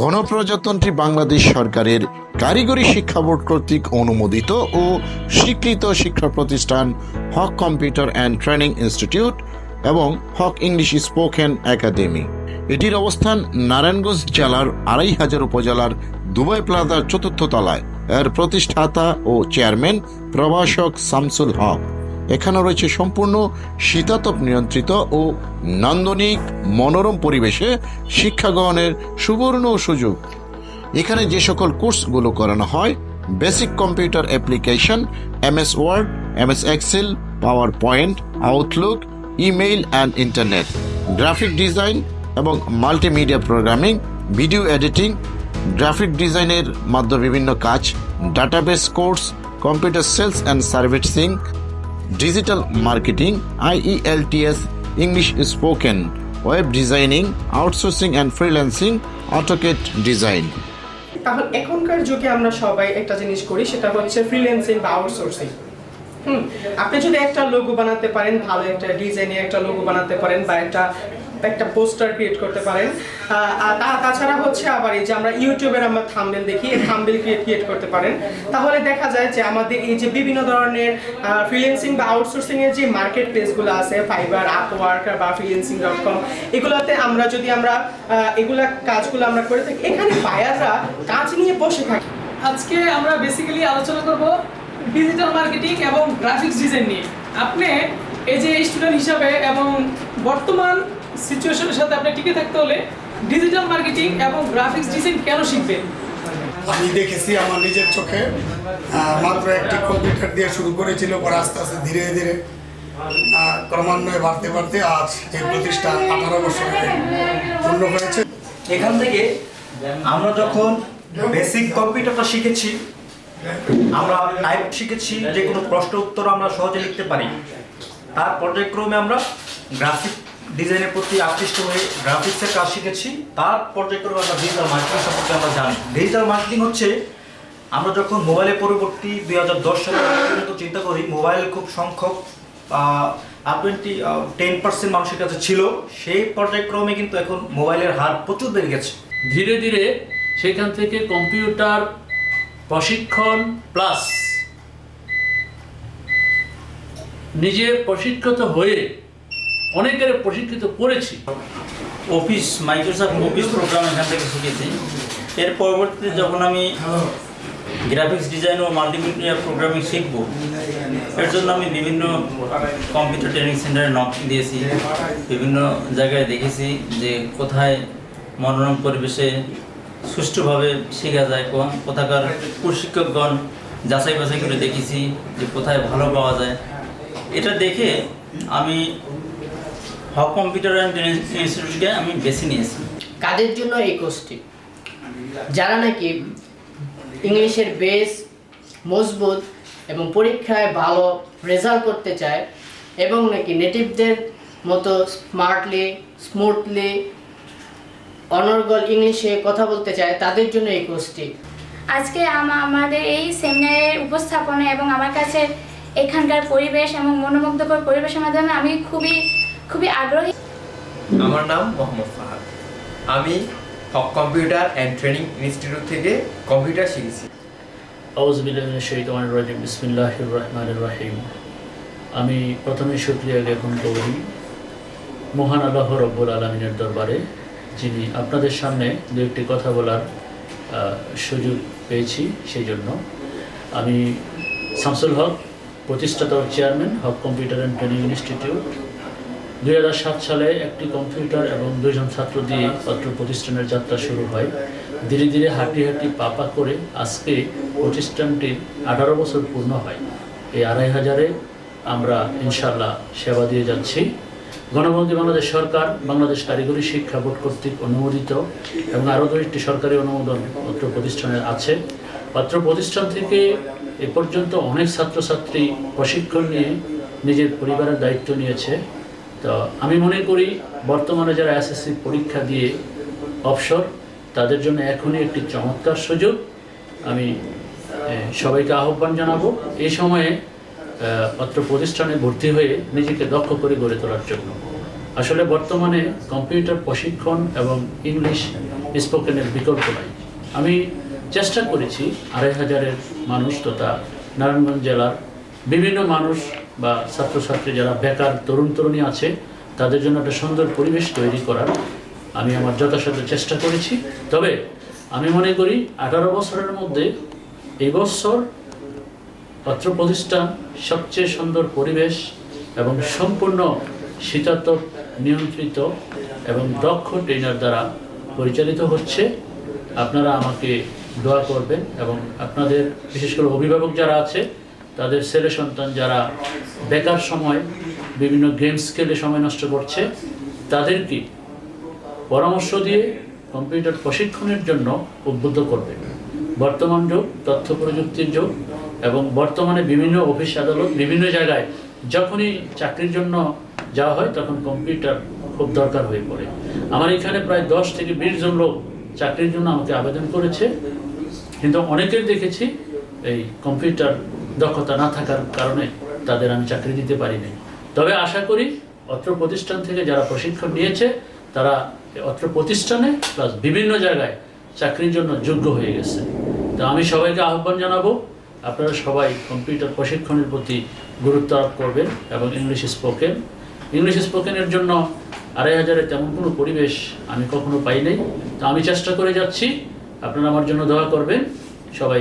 গণপ্রজাতন্ত্রী বাংলাদেশ সরকারের কারিগরি শিক্ষা বোর্ড কর্তৃক অনুমোদিত ও স্বীকৃত শিক্ষা প্রতিষ্ঠান Haque computer and training institute এবং হক ইংলিশ স্পোকেন একাডেমি। এটির অবস্থান নারায়ণগঞ্জ জেলার আড়াই হাজার উপজেলার দুবাই প্লাজার চতুর্থ তলায়। এর প্রতিষ্ঠাতা ও চেয়ারম্যান প্রভাষক শামসুল হক। এখানে রয়েছে সম্পূর্ণ শীতাতপ নিয়ন্ত্রিত ও নান্দনিক মনোরম পরিবেশে শিক্ষা গ্রহণের সুবর্ণ সুযোগ। এখানে যে সকল কোর্সগুলো করানো হয়, basic computer application, MS Word, MS Excel PowerPoint Outlook, email and internet, graphic design এবং multimedia programming, video editing, graphic ডিজাইনের মাধ্যমে বিভিন্ন কাজ, database course, computer sales and servicing digital marketing IELTS English spoken, web designing, outsourcing and freelancing, AutoCAD design. তাহলে এখনকার যুগে আমরা সবাই একটা জিনিস করি, সেটা হচ্ছে ফ্রিল্যান্সিং বা আউটসোর্সিং। আপনি যদি একটা লোগো বানাতে পারেন, ভালো একটা ডিজাইনের একটা লোগো বানাতে পারেন বা একটা একটা পোস্টার ক্রিয়েট করতে পারেন। তাছাড়া হচ্ছে আবার এই যে আমরা ইউটিউবের আমরা থামবেল দেখি, এই থাম্বেল ক্রিয়েট করতে পারেন। তাহলে দেখা যায় যে আমাদের এই যে বিভিন্ন ধরনের ফ্রিল্যান্সিং বা আউটসোর্সিং এর যে মার্কেট প্লেসগুলো আছে ফাইবার আপওয়ার্ক বা ফ্রিল্যান্সিং ডট কম এগুলোতে আমরা যদি আমরা এগুলা কাজগুলো আমরা করে থাকি, এখানে বায়াররা কাজ নিয়ে বসে থাকে। আজকে আমরা বেসিক্যালি আলোচনা করব ডিজিটাল মার্কেটিং এবং গ্রাফিক্স ডিজাইন নিয়ে। আপনি এই যে স্টুডেন্ট হিসাবে এবং বর্তমান সিচুয়েশনের সাথে আপনি টিকে থাকতে হলে ডিজিটাল মার্কেটিং এবং গ্রাফিক্স ডিজাইন কেন শিখবেন? আমি দেখেছি আমার নিজের চোখে মাত্র একটি কম্পিউটার দিয়ে শুরু করেছিল পরে আস্তে আস্তে ধীরে ধীরে ক্রমান্বয়ে বাড়তে বাড়তে আজ এই প্রতিষ্ঠান আঠারো বছরে পূর্ণ হয়েছে। এখান থেকে আমরা যখন বেসিক কম্পিউটারটা শিখেছি আমরা টাইপ শিখেছি যে কোনো প্রশ্ন উত্তর আমরা সহজে লিখতে পারি। তার পর্যায়ক্রমে আমরা গ্রাফিক ডিজাইনের প্রতি আকৃষ্ট হয়ে গ্রাফিক্সের কাজ শিখেছি। তার পর্যায়ক্রমে আমরা ডিজিটাল মার্কেটিং সম্পর্কে আমরা জানি। ডিজিটাল মার্কেটিং হচ্ছে, আমরা যখন মোবাইলের পরবর্তী দুই হাজার দশ সালে চিন্তা করি মোবাইল খুব সংখ্যক টোয়েন্টি টেন পার্সেন্ট মানুষের কাছে ছিল। সেই পর্যায়ক্রমে কিন্তু এখন মোবাইলের হার প্রচুর বেড়ে গেছে। ধীরে ধীরে সেখান থেকে কম্পিউটার প্রশিক্ষণ প্লাস নিজে প্রশিক্ষিত হয়ে অনেকের প্রশিক্ষিত করেছি। অফিস মাইক্রোসফট অফিস প্রোগ্রাম এখান থেকে শিখেছি। এর পরবর্তীতে যখন আমি গ্রাফিক্স ডিজাইন ও মাল্টিমিডিয়া প্রোগ্রামিং শিখব, এর জন্য আমি বিভিন্ন কম্পিউটার ট্রেনিং সেন্টারে নক দিয়েছি, বিভিন্ন জায়গায় দেখেছি যে কোথায় মনোরম পরিবেশে সুষ্ঠুভাবে শেখা যায়, কোন- কোথাকার প্রশিক্ষকগণ যাচাই বাছাই করে দেখেছি যে কোথায় ভালো পাওয়া যায়। এটা দেখে আমি হক কম্পিউটার অ্যান্ড ইনস্টিটিউটকে আমি বেছে নিয়েছি। কাদের জন্য এই কোর্সটি? যারা নাকি ইংলিশের বেস মজবুত এবং পরীক্ষায় ভালো রেজাল্ট করতে চায় এবং নাকি নেটিভদের মতো স্মার্টলি স্মুথলি অনর্গল ইংলিশে কথা বলতে চায় তাদের জন্য এই কোর্সটি? আজকে আমা- আমাদের এই সেমিনারের উপস্থাপনা এবং আমার কাছে এখানকার পরিবেশ এবং মনোমুগ্ধকর পরিবেশের মাধ্যমে আমি খুবই খুবই আগ্রহী। আমার নাম মোহাম্মদ ফাহাদ। আমি Haque computer and training institute থেকে কম্পিউটার শিখেছি। বিসমিল্লাহ রহমান রাহিম। আমি প্রথমে শুক্রিয়া জ্ঞাপন করি মহান আল্লাহ রব্বুল আলমিনের দরবারে যিনি আপনাদের সামনে দু একটি কথা বলার আহ, সুযোগ পেয়েছি সেই জন্য আমি শামসুল হক প্রতিষ্ঠাতা chairman Haque computer and training institute. দুই সালে একটি কম্পিউটার এবং দুইজন ছাত্র দিয়ে অত্র প্রতিষ্ঠানের যাত্রা শুরু হয়। ধীরে ধীরে হাঁটি হাঁটি পাপা করে আজকে প্রতিষ্ঠানটির আঠারো বছর পূর্ণ হয়। এই আড়াই হাজারে আমরা ইনশাল্লাহ সেবা দিয়ে যাচ্ছি। গণবন্দী বাংলাদেশ সরকার, বাংলাদেশ কারিগরি শিক্ষা বোর্ড কর্তৃক অনুমোদিত এবং আরও দুইটি সরকারি অনুমোদন পত্র প্রতিষ্ঠানের আছে। অত্র প্রতিষ্ঠান থেকে এ পর্যন্ত অনেক ছাত্রছাত্রী প্রশিক্ষণ নিয়ে নিজের পরিবারের দায়িত্ব নিয়েছে। তো আমি মনে করি, বর্তমানে যারা এসএসসি পরীক্ষা দিয়ে অবসর, তাদের জন্য এখনই একটি চমৎকার সুযোগ। আমি সবাইকে আহ্বান জানাব, এই সময়ে অত্র প্রতিষ্ঠানে ভর্তি হয়ে নিজেকে দক্ষ করে গড়ে তোলার জন্য। আসলে বর্তমানে কম্পিউটার প্রশিক্ষণ এবং ইংলিশ স্পোকেনের বিকল্প নাই। আমি চেষ্টা করেছি আড়াই হাজারের মানুষ তথা নারায়ণগঞ্জ জেলার বিভিন্ন মানুষ বা ছাত্রছাত্রী যারা বেকার তরুণ তরুণী আছে, তাদের জন্য একটা সুন্দর পরিবেশ তৈরি করার আমি আমার যথাসাধ্য চেষ্টা করেছি। তবে আমি মনে করি আঠারো বছরের মধ্যে এই বছর অত্র প্রতিষ্ঠান সবচেয়ে সুন্দর পরিবেশ এবং সম্পূর্ণ শীতাতপ নিয়ন্ত্রিত এবং দক্ষ ট্রেনার দ্বারা পরিচালিত হচ্ছে। আপনারা আমাকে দোয়া করবেন এবং আপনাদের, বিশেষ করে অভিভাবক যারা আছে তাদের ছেলে সন্তান যারা বেকার সময় বিভিন্ন গেমস খেলে সময় নষ্ট করছে, তাদেরকে পরামর্শ দিয়ে কম্পিউটার প্রশিক্ষণের জন্য উদ্বুদ্ধ করবে। বর্তমান যুগ, তথ্য প্রযুক্তির যুগ এবং বর্তমানে বিভিন্ন অফিস আদালত বিভিন্ন জায়গায় যখনই চাকরির জন্য যাওয়া হয় তখন কম্পিউটার খুব দরকার হয়ে পড়ে। আমার এখানে প্রায় দশ থেকে বিশ জন লোক চাকরির জন্য আমাকে আবেদন করেছে। কিন্তু অনেকের দেখেছি এই কম্পিউটার দক্ষতা না থাকার কারণে তাদের আমি চাকরি দিতে পারিনি। তবে আশা করি অত্র প্রতিষ্ঠান থেকে যারা প্রশিক্ষণ নিয়েছে, তারা অত্র প্রতিষ্ঠানে প্লাস বিভিন্ন জায়গায় চাকরির জন্য যোগ্য হয়ে গেছে। তো আমি সবাইকে আহ্বান জানাব, আপনারা সবাই কম্পিউটার প্রশিক্ষণের প্রতি গুরুত্ব আরোপ করবেন এবং ইংলিশ স্পোকেন ইংলিশ স্পোকেনের জন্য আড়াই হাজারে তেমন কোনো পরিবেশ আমি কখনো পাই নাই। তো আমি চেষ্টা করে যাচ্ছি, আপনারা আমার জন্য দোয়া করবেন, সবাই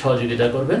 সহযোগিতা করবেন।